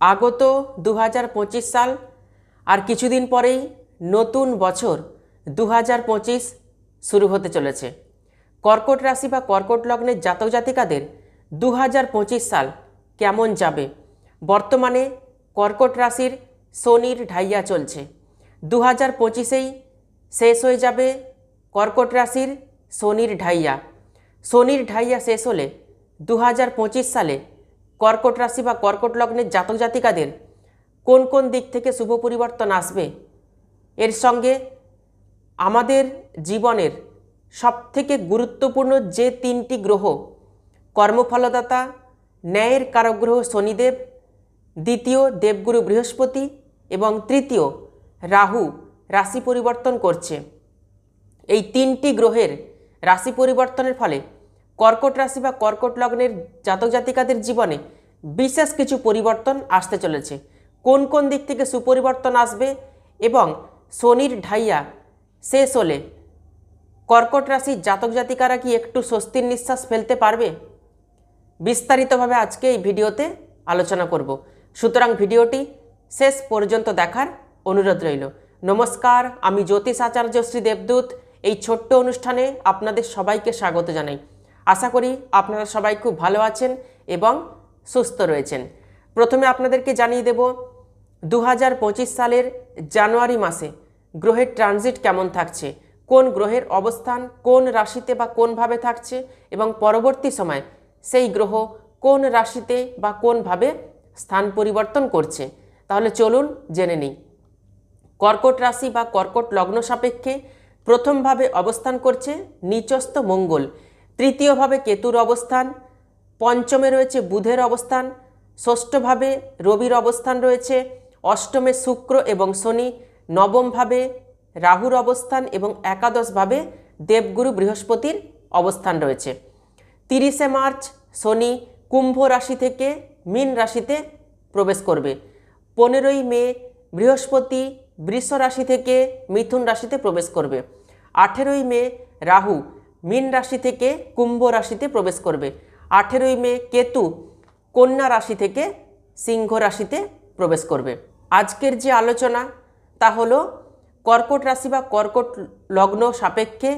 আগত দু হাজার পঁচিশ সাল আর কিছুদিন পরেই নতুন বছর দু হাজার পঁচিশ শুরু হতে চলেছে। কর্কট রাশি বা কর্কট লগ্নের জাতক জাতিকাদের দু হাজার পঁচিশ সাল কেমন যাবে? বর্তমানে কর্কট রাশির শনির ঢাইয়া চলছে। দু হাজার পঁচিশেই শেষ হয়ে যাবে কর্কট রাশির শনির ঢাইয়া। শনির ঢাইয়া শেষ হলে দু হাজার পঁচিশ সালে কর্কট রাশি বা কর্কট লগ্নের জাতক জাতিকাদের কোন কোন দিক থেকে শুভ পরিবর্তন আসবে? এর সঙ্গে আমাদের জীবনের সবথেকে গুরুত্বপূর্ণ যে তিনটি গ্রহ, কর্মফলদাতা, ন্যায়ের কারগ্রহ শনিদেব, দ্বিতীয় দেবগুরু বৃহস্পতি এবং তৃতীয় রাহু রাশি পরিবর্তন করছে। এই তিনটি গ্রহের রাশি পরিবর্তনের ফলে কর্কট রাশি বা কর্কট লগ্নের জাতক জাতিকাদের জীবনে বিশেষ কিছু পরিবর্তন আসতে চলেছে। কোন কোন দিক থেকে সুপরিবর্তন আসবে এবং শনির ঢাইয়া শেষ হলে কর্কট রাশির জাতক জাতিকারা কি একটু স্বস্তির নিঃশ্বাস ফেলতে পারবে? বিস্তারিতভাবে আজকে এই ভিডিওতে আলোচনা করব। সুতরাং ভিডিওটি শেষ পর্যন্ত দেখার অনুরোধ রইল। নমস্কার, আমি জ্যোতিষ আচার্য শ্রী দেবদূত। এই ছোট্ট অনুষ্ঠানে আপনাদের সবাইকে স্বাগত জানাই। আশা করি আপনারা সবাই খুব ভালো আছেন এবং সুস্থ রয়েছেন। প্রথমে আপনাদেরকে জানিয়ে দেব দু হাজার পঁচিশ সালের জানুয়ারি মাসে গ্রহের ট্রানজিট কেমন থাকছে, কোন গ্রহের অবস্থান, কোন রাশিতে বা কোনভাবে থাকছে এবং পরবর্তী সময় সেই গ্রহ কোন রাশিতে বা কোনভাবে স্থান পরিবর্তন করছে। তাহলে চলুন জেনে নিই। কর্কট রাশি বা কর্কট লগ্ন সাপেক্ষে প্রথমভাবে অবস্থান করছে নিচস্থ মঙ্গল। তৃতীয়ভাবে কেতুর অবস্থান, পঞ্চমে রয়েছে বুধের অবস্থান, ষষ্ঠভাবে রবির অবস্থান রয়েছে, অষ্টমে শুক্র এবং শনি, নবমভাবে রাহুর অবস্থান এবং একাদশভাবে দেবগুরু বৃহস্পতির অবস্থান রয়েছে। তিরিশে মার্চ শনি কুম্ভ রাশি থেকে মীন রাশিতে প্রবেশ করবে। পনেরোই মে বৃহস্পতি বৃষ রাশি থেকে মিথুন রাশিতে প্রবেশ করবে। আঠেরোই মে রাহু মীন রাশি থেকে কুম্ভ রাশিতে প্রবেশ করবে। আঠেরোই মে কেতু কন্যা রাশি থেকে সিংহ রাশিতে প্রবেশ করবে। আজকের যে আলোচনা, তা হলো কর্কট রাশি বা কর্কট লগ্ন সাপেক্ষে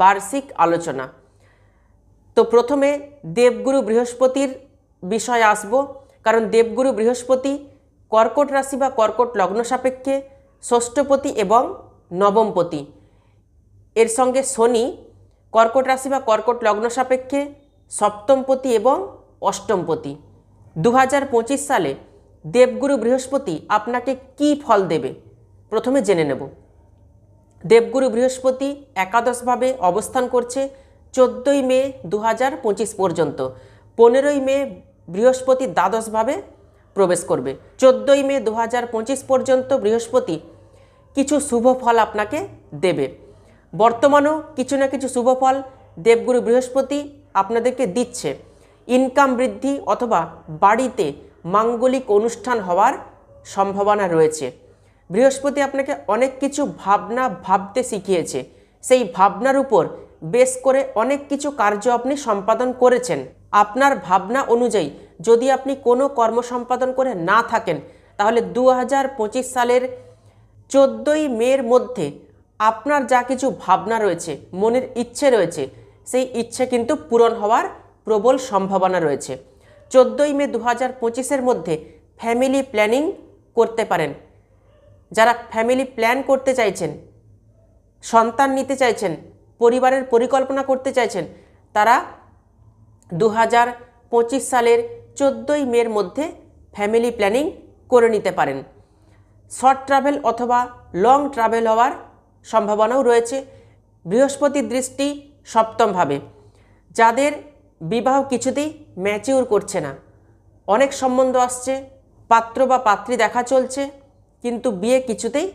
বার্ষিক আলোচনা। তো প্রথমে দেবগুরু বৃহস্পতির বিষয়ে আসব। কারণ দেবগুরু বৃহস্পতি কর্কট রাশি বা কর্কট লগ্ন সাপেক্ষে ষষ্ঠপতি এবং নবমপতি। এর সঙ্গে শনি কর্কট রাশি বা কর্কট লগ্ন সাপেক্ষে সপ্তমপতি এবং অষ্টমপতি। দু হাজার পঁচিশ সালে দেবগুরু বৃহস্পতি আপনাকে কি ফল দেবে? প্রথমে জেনে নেব। দেবগুরু বৃহস্পতি একাদশভাবে অবস্থান করছে চোদ্দোই মে দু হাজার পঁচিশ পর্যন্ত। পনেরোই মে বৃহস্পতি দ্বাদশভাবে প্রবেশ করবে। চোদ্দোই মে দু হাজার পঁচিশ পর্যন্ত বৃহস্পতি কিছু শুভ ফল আপনাকে দেবে। বর্তমানেও কিছু না কিছু শুভ ফল দেবগুরু বৃহস্পতি আপনাদেরকে দিচ্ছে। ইনকাম বৃদ্ধি অথবা বাড়িতে মাঙ্গলিক অনুষ্ঠান হওয়ার সম্ভাবনা রয়েছে। বৃহস্পতি আপনাকে অনেক কিছু ভাবনা ভাবতে শিখিয়েছে। সেই ভাবনার উপর বেশ করে অনেক কিছু কার্য আপনি সম্পাদন করেছেন। আপনার ভাবনা অনুযায়ী যদি আপনি কোনো কর্ম সম্পাদন করে না থাকেন, তাহলে দু হাজার পঁচিশ সালের চোদ্দোই মের মধ্যে আপনার যা কিছু ভাবনা রয়েছে, মনের ইচ্ছে রয়েছে, সেই ইচ্ছে কিন্তু পূরণ হওয়ার প্রবল সম্ভাবনা রয়েছে। চোদ্দোই মে দু হাজার পঁচিশের মধ্যে ফ্যামিলি প্ল্যানিং করতে পারেন। যারা ফ্যামিলি প্ল্যান করতে চাইছেন, সন্তান নিতে চাইছেন, পরিবারের পরিকল্পনা করতে চাইছেন, তারা দু হাজার পঁচিশ সালের চোদ্দোই মের মধ্যে ফ্যামিলি প্ল্যানিং করে নিতে পারেন। শর্ট ট্রাভেল অথবা লং ট্রাভেল হওয়ার সম্ভাবনাও রয়েছে। বৃহস্পতির দৃষ্টি সপ্তমভাবে। যাদের বিবাহ কিছুতেই ম্যাচিউর করছে না। অনেক সম্বন্ধ আসছে, পাত্র বা পাত্রী দেখা চলছে, কিন্তু বিয়ে কিছুতেই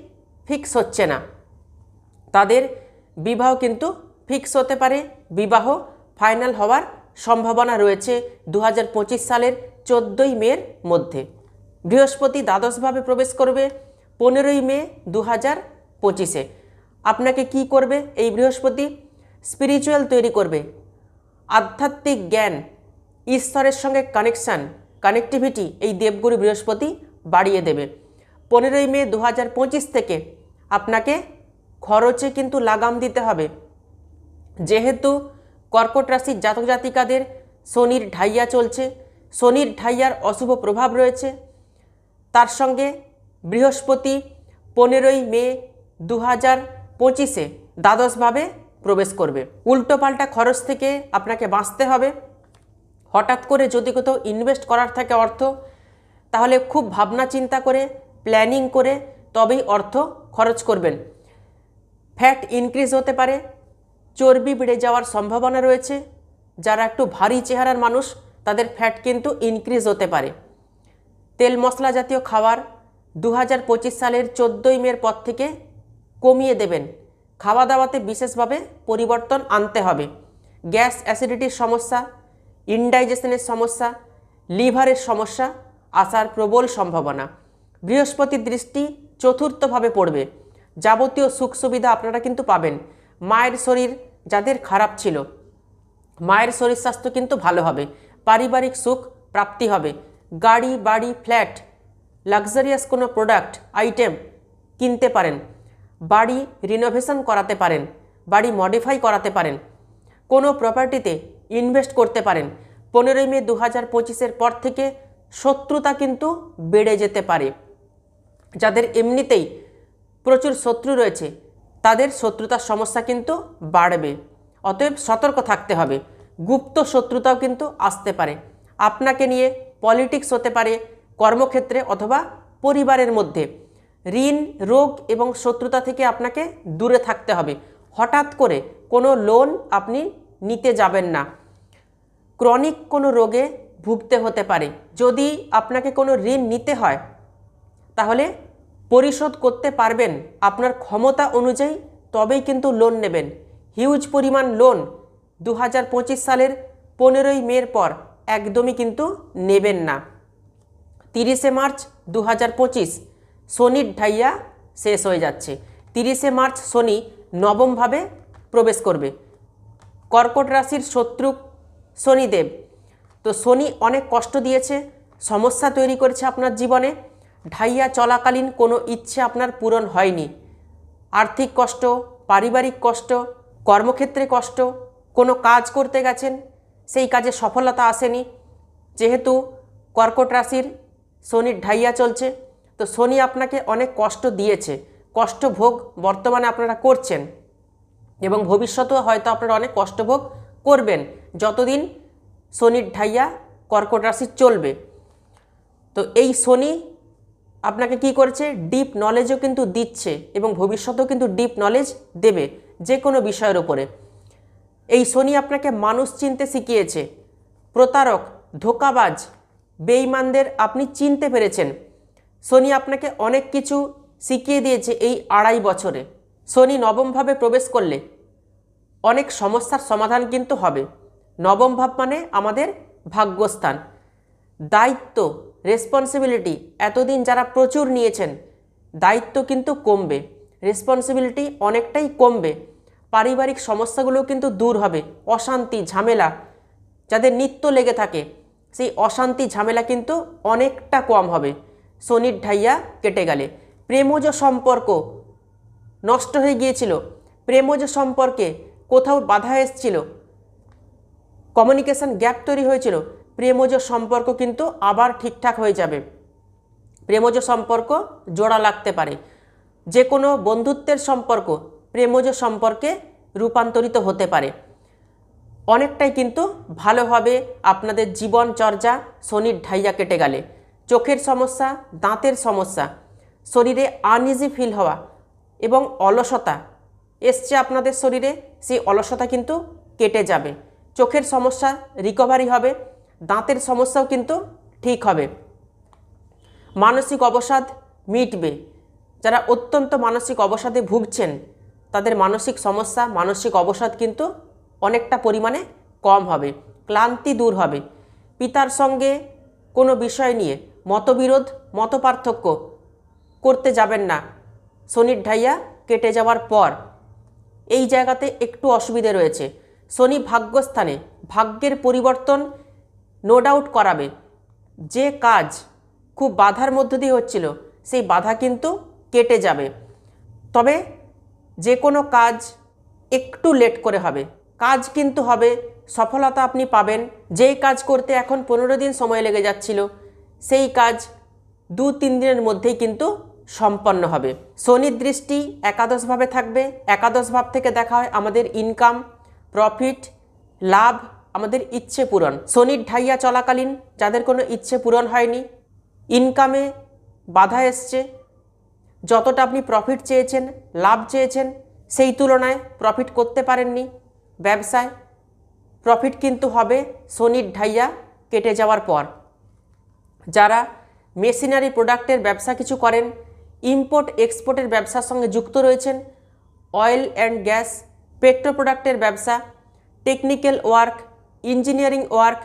ফিক্স হচ্ছে না। তাদের বিবাহ কিন্তু ফিক্স হতে পারে। বিবাহ ফাইনাল হওয়ার সম্ভাবনা রয়েছে দু হাজার পঁচিশ সালের চোদ্দোই মের মধ্যে। বৃহস্পতি দ্বাদশভাবে প্রবেশ করবে পনেরোই মে দু হাজার পঁচিশে। আপনাকে কি করবে? এই বৃহস্পতি স্পিরিচুয়াল তৈরি করবে। আধ্যাত্মিক জ্ঞান, ঈশ্বরের সঙ্গে কানেকশান কানেক্টিভিটি এই দেবগুরু বৃহস্পতি বাড়িয়ে দেবে। পনেরোই মে দু হাজার পঁচিশ থেকে আপনাকে খরচে কিন্তু লাগাম দিতে হবে। যেহেতু কর্কট রাশির জাতক জাতিকাদের শনির ঢাইয়া চলছে, শনির ঢাইয়ার অশুভ প্রভাব রয়েছে। তার সঙ্গে বৃহস্পতি পনেরোই মে দু হাজার পঁচিশে দ্বাদশভাবে প্রবেশ করবে। উল্টোপাল্টা খরচ থেকে আপনাকে বাঁচতে হবে। হঠাৎ করে যদি কোথাও ইনভেস্ট করার থাকে অর্থ, তাহলে খুব ভাবনা চিন্তা করে প্ল্যানিং করে তবেই অর্থ খরচ করবেন। ফ্যাট ইনক্রিজ হতে পারে, চর্বি বেড়ে যাওয়ার সম্ভাবনা রয়েছে। যারা একটু ভারী চেহারার মানুষ, তাদের ফ্যাট কিন্তু ইনক্রিজ হতে পারে। তেল মশলা জাতীয় খাবার দু হাজার পঁচিশ সালের চোদ্দোই মের পর থেকে কমিয়ে দেবেন। খাওয়া দাওয়াতে বিশেষভাবে পরিবর্তন আনতে হবে। গ্যাস অ্যাসিডিটির সমস্যা, ইনডাইজেশনের সমস্যা, লিভারের সমস্যা, আসার প্রবল সম্ভাবনা। বৃহস্পতির দৃষ্টি চতুর্থভাবে পড়বে। যাবতীয় সুখ সুবিধা আপনারা কিন্তু পাবেন। মায়ের শরীর যাদের খারাপ ছিল, মায়ের শরীর স্বাস্থ্য কিন্তু ভালো হবে। পারিবারিক সুখ প্রাপ্তি হবে। গাড়ি, বাড়ি, ফ্ল্যাট, লাক্সারিয়াস কোনো প্রোডাক্ট, আইটেম কিনতে পারেন। বাড়ি রিনোভেশন করাতে পারেন, বাড়ি মডিফাই করাতে পারেন, কোনো প্রপার্টিতে ইনভেস্ট করতে পারেন। পনেরোই মে দু হাজার পঁচিশের পর থেকে শত্রুতা কিন্তু বেড়ে যেতে পারে। যাদের এমনিতেই প্রচুর শত্রু রয়েছে, তাদের শত্রুতার সমস্যা কিন্তু বাড়বে। অতএব সতর্ক থাকতে হবে। গুপ্ত শত্রুতাও কিন্তু আসতে পারে। আপনাকে নিয়ে পলিটিক্স হতে পারে, কর্মক্ষেত্রে অথবা পরিবারের মধ্যে। ঋণ, রোগ এবং শত্রুতা থেকে আপনাকে দূরে থাকতে হবে। হঠাৎ করে কোনো লোন আপনি নিতে যাবেন না। ক্রনিক কোনো রোগে ভুগতে হতে পারে। যদি আপনাকে কোনো ঋণ নিতে হয়, তাহলে পরিশোধ করতে পারবেন। আপনার ক্ষমতা অনুযায়ী তবেই কিন্তু লোন নেবেন। হিউজ পরিমাণ লোন দু হাজার পঁচিশ সালের পনেরোই মের পর একদমই কিন্তু নেবেন না। তিরিশে মার্চ দু হাজার পঁচিশ শনির ঢাইয়া শেষ হয়ে যাচ্ছে। তিরিশে মার্চ শনি নবমভাবে প্রবেশ করবে। কর্কট রাশির শত্রু শনিদেব। তো শনি অনেক কষ্ট দিয়েছে, সমস্যা তৈরি করেছে আপনার জীবনে। ঢাইয়া চলাকালীন কোনো ইচ্ছে আপনার পূরণ হয়নি। আর্থিক কষ্ট, পারিবারিক কষ্ট, কর্মক্ষেত্রে কষ্ট, কোনো কাজ করতে গেছেন, সেই কাজে সফলতা আসেনি। যেহেতু কর্কট রাশির শনির ঢাইয়া চলছে তো শনি আপনাকে অনেক কষ্ট দিয়েছে। কষ্ট ভোগ বর্তমানে আপনারা করছেন। এবং ভবিষ্যতেও হয়তো আপনারা অনেক কষ্ট ভোগ করবেন। যতদিন শনির ঢাইয়া কর্কট রাশি চলবে। তো এই শনি আপনাকে কি করেছে? ডিপ নলেজও কিন্তু দিচ্ছে এবং ভবিষ্যতেও কিন্তু ডিপ নলেজ দেবে যে কোনো বিষয়ের ওপরে এই শনি আপনাকে মানুষ চিনতে শিখিয়েছে। প্রতারক, ধোকাবাজ বেইমানদের আপনি চিনতে পেরেছেন। শনি আপনাকে অনেক কিছু শিখিয়ে দিয়েছে এই আড়াই বছরে। শনি নবমভাবে প্রবেশ করলে অনেক সমস্যার সমাধান কিন্তু হবে। নবম ভাব মানে আমাদের ভাগ্যস্থান। দায়িত্ব রেসপন্সিবিলিটি এতদিন যারা প্রচুর নিয়েছেন, দায়িত্ব কিন্তু কমবে। রেসপন্সিবিলিটি অনেকটাই কমবে। পারিবারিক সমস্যাগুলো কিন্তু দূর হবে। অশান্তি, ঝামেলা যাদের নিত্য লেগে থাকে, সেই অশান্তি, ঝামেলা কিন্তু অনেকটা কম হবে। শনির ঢাইয়া কেটে গেলে। প্রেমজ সম্পর্ক নষ্ট হয়ে গিয়েছিল। প্রেমজ সম্পর্কে কোথাও বাধা এসছিল। কমিউনিকেশন গ্যাপ তৈরি হয়েছিল। প্রেমজ সম্পর্ক কিন্তু আবার ঠিকঠাক হয়ে যাবে। প্রেমজ সম্পর্ক জোড়া লাগতে পারে। যে কোনো বন্ধুত্বের সম্পর্ক প্রেমজ সম্পর্কে রূপান্তরিত হতে পারে। অনেকটাই কিন্তু ভালোভাবে আপনাদের জীবনচর্যা শনির ঢাইয়া কেটে গেলে। চোখের সমস্যা, দাঁতের সমস্যা, শরীরে আনইজি ফিল হওয়া এবং অলসতা। এসছে আপনাদের শরীরে, সেই অলসতা কিন্তু কেটে যাবে। চোখের সমস্যা রিকভারি হবে, দাঁতের সমস্যাও কিন্তু ঠিক হবে। মানসিক অবসাদ মিটবে। যারা অত্যন্ত মানসিক অবসাদে ভুগছেন, তাদের মানসিক সমস্যা, মানসিক অবসাদ কিন্তু অনেকটা পরিমাণে কম হবে, ক্লান্তি দূর হবে। পিতার সঙ্গে কোনো বিষয় নিয়ে মতবিরোধ, মতপার্থক্য করতে যাবেন না। শনির ঢাইয়া কেটে যাওয়ার পর এই জায়গাতে একটু অসুবিধে রয়েছে। শনি ভাগ্যস্থানে, ভাগ্যের পরিবর্তন নো ডাউট করাবে। যে কাজ খুব বাধার মধ্য দিয়ে হচ্ছিল, সেই বাধা কিন্তু কেটে যাবে। তবে যে কোনো কাজ একটু লেট করে হবে। কাজ কিন্তু হবে, সফলতা আপনি পাবেন। যেই কাজ করতে এখন পনেরো দিন সময় লেগে যাচ্ছিল সেই কাজ দু তিন দিনের মধ্যেই কিন্তু সম্পন্ন হবে। শনির দৃষ্টি একাদশভাবে থাকবে। একাদশ ভাব থেকে দেখা হয় আমাদের ইনকাম প্রফিট লাভ, আমাদের ইচ্ছে পূরণ। শনির ঢাইয়া চলাকালীন যাদের কোনো ইচ্ছে পূরণ হয়নি ইনকামে বাধা এসছে, যতটা আপনি প্রফিট চেয়েছেন, লাভ চেয়েছেন, সেই তুলনায় প্রফিট করতে পারেননি ব্যবসায়। প্রফিট কিন্তু হবে শনির ঢাইয়া কেটে যাওয়ার পর। যারা মেশিনারি প্রোডাক্টের ব্যবসা কিছু করেন, ইম্পোর্ট, এক্সপোর্টের ব্যবসার সঙ্গে যুক্ত রয়েছেন, অয়েল অ্যান্ড গ্যাস, পেট্রো প্রোডাক্টের ব্যবসা, technical work, engineering work,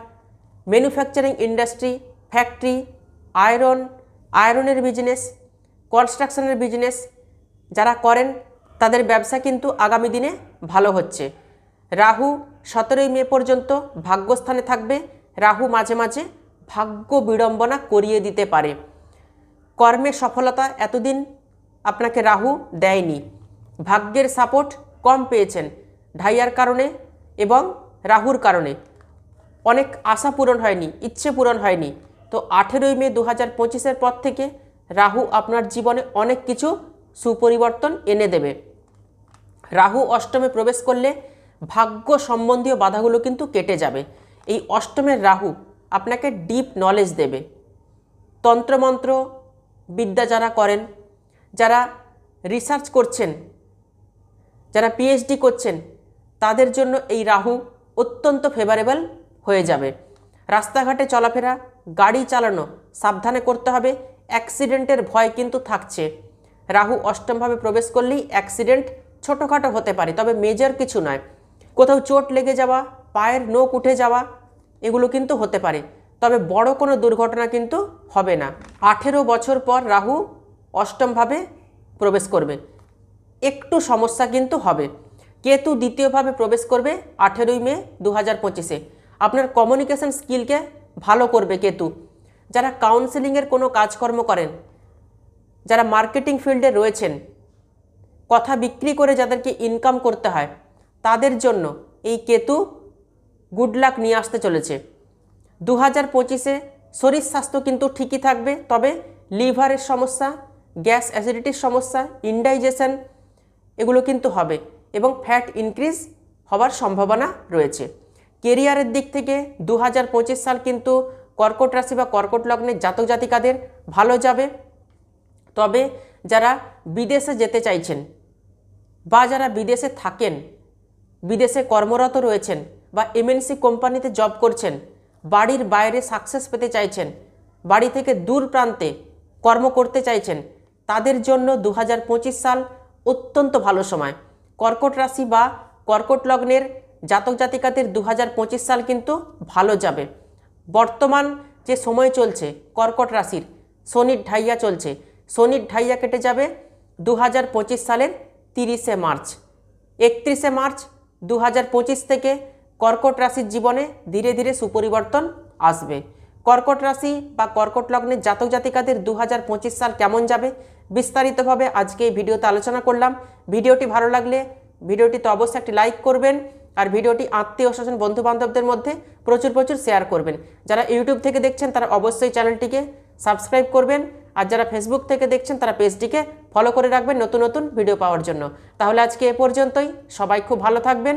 manufacturing industry, factory, iron, আয়রনের বিজনেস, কনস্ট্রাকশনের বিজনেস যারা করেন, তাদের ব্যবসা কিন্তু আগামী দিনে ভালো হচ্ছে। রাহু সতেরোই মে পর্যন্ত ভাগ্যস্থানে থাকবে। রাহু মাঝে মাঝে ভাগ্য বিড়ম্বনা করিয়ে দিতে পারে। কর্মের সফলতা এতদিন আপনাকে রাহু দেয়নি। ভাগ্যের সাপোর্ট কম পেয়েছেন ঢাইয়ার কারণে এবং রাহুর কারণে। অনেক আশা পূরণ হয়নি, ইচ্ছে পূরণ হয়নি। তো আঠেরোই মে দু হাজার পঁচিশের পর থেকে রাহু আপনার জীবনে অনেক কিছু সুপরিবর্তন এনে দেবে। রাহু অষ্টমে প্রবেশ করলে ভাগ্য সম্বন্ধীয় বাধাগুলো কিন্তু কেটে যাবে। এই অষ্টমের রাহু আপনাকে ডিপ নলেজ দেবে। তন্ত্রমন্ত্র বিদ্যা যারা করেন, যারা রিসার্চ করছেন, যারা পিএইচডি করছেন, তাদের জন্য এই রাহু অত্যন্ত ফেভারেবল হয়ে যাবে। রাস্তাঘাটে চলাফেরা, গাড়ি চালানো সাবধানে করতে হবে অ্যাক্সিডেন্টের ভয় কিন্তু থাকছে। রাহু অষ্টমভাবে প্রবেশ করলেই অ্যাক্সিডেন্ট ছোটোখাটো হতে পারে, তবে মেজর কিছু নয়। কোথাও চোট লেগে যাওয়া, পায়ের নোক উঠে যাওয়া এগুলো কিন্তু হতে পারে। তবে বড় কোনো দুর্ঘটনা কিন্তু হবে না। আঠেরো বছর পর রাহু অষ্টমভাবে প্রবেশ করবে। একটু সমস্যা কিন্তু হবে। কেতু দ্বিতীয়ভাবে প্রবেশ করবে আঠেরোই মে দু হাজার পঁচিশে। আপনার কমিউনিকেশন স্কিলকে ভালো করবে কেতু। যারা কাউন্সেলিংয়ের কোনো কাজকর্ম করেন, যারা মার্কেটিং ফিল্ডে রয়েছেন, কথা বিক্রি করে যাদেরকে ইনকাম করতে হয়, তাদের জন্য এই কেতু গুড লাক নিয়ে আসতে চলেছে। দু হাজার পঁচিশে শরীর স্বাস্থ্য কিন্তু ঠিকই থাকবে, তবে লিভারের সমস্যা, গ্যাস অ্যাসিডিটির সমস্যা, ইনডাইজেশন এগুলো কিন্তু হবে এবং ফ্যাট ইনক্রিজ হওয়ার সম্ভাবনা রয়েছে। কেরিয়ারের দিক থেকে দু হাজার পঁচিশ সাল কিন্তু কর্কট রাশি বা কর্কট লগ্নের জাতক জাতিকাদের ভালো যাবে। তবে যারা বিদেশে যেতে চাইছেন বা যারা বিদেশে থাকেন, বিদেশে কর্মরত রয়েছেন বা এমএনসি কোম্পানিতে জব করছেন, বাড়ির বাইরে সাকসেস পেতে চাইছেন, বাড়ি থেকে দূর প্রান্তে কর্ম করতে চাইছেন, তাদের জন্য দু হাজার পঁচিশ সাল অত্যন্ত ভালো সময়। কর্কট রাশি বা কর্কট লগ্নের জাতক জাতিকাদের দু হাজার পঁচিশ সাল কিন্তু ভালো যাবে। বর্তমান যে সময় চলছে কর্কট রাশির, শনির ঢাইয়া চলছে। শনির ঢাইয়া কেটে যাবে দু হাজার পঁচিশ সালের তিরিশে মার্চ। একত্রিশে মার্চ দু হাজার পঁচিশ থেকে কর্কট রাশির জীবনে ধীরে ধীরে সুপরিবর্তন আসবে। কর্কট রাশি বা কর্কট লগ্নের জাতক জাতিকাদের দু হাজার পঁচিশ সাল কেমন যাবে, বিস্তারিতভাবে আজকে এই ভিডিওতে আলোচনা করলাম। ভিডিওটি ভালো লাগলে ভিডিওটিতে অবশ্যই একটি লাইক করবেন আর ভিডিওটি আত্মীয় স্বজন বন্ধু বান্ধবদের মধ্যে প্রচুর প্রচুর শেয়ার করবেন। যারা ইউটিউব থেকে দেখছেন, তারা অবশ্যই চ্যানেলটিকে সাবস্ক্রাইব করবেন আর যারা ফেসবুক থেকে দেখছেন, তারা পেজটিকে ফলো করে রাখবেন নতুন নতুন ভিডিও পাওয়ার জন্য। তাহলে আজকে এ পর্যন্তই। সবাই খুব ভালো থাকবেন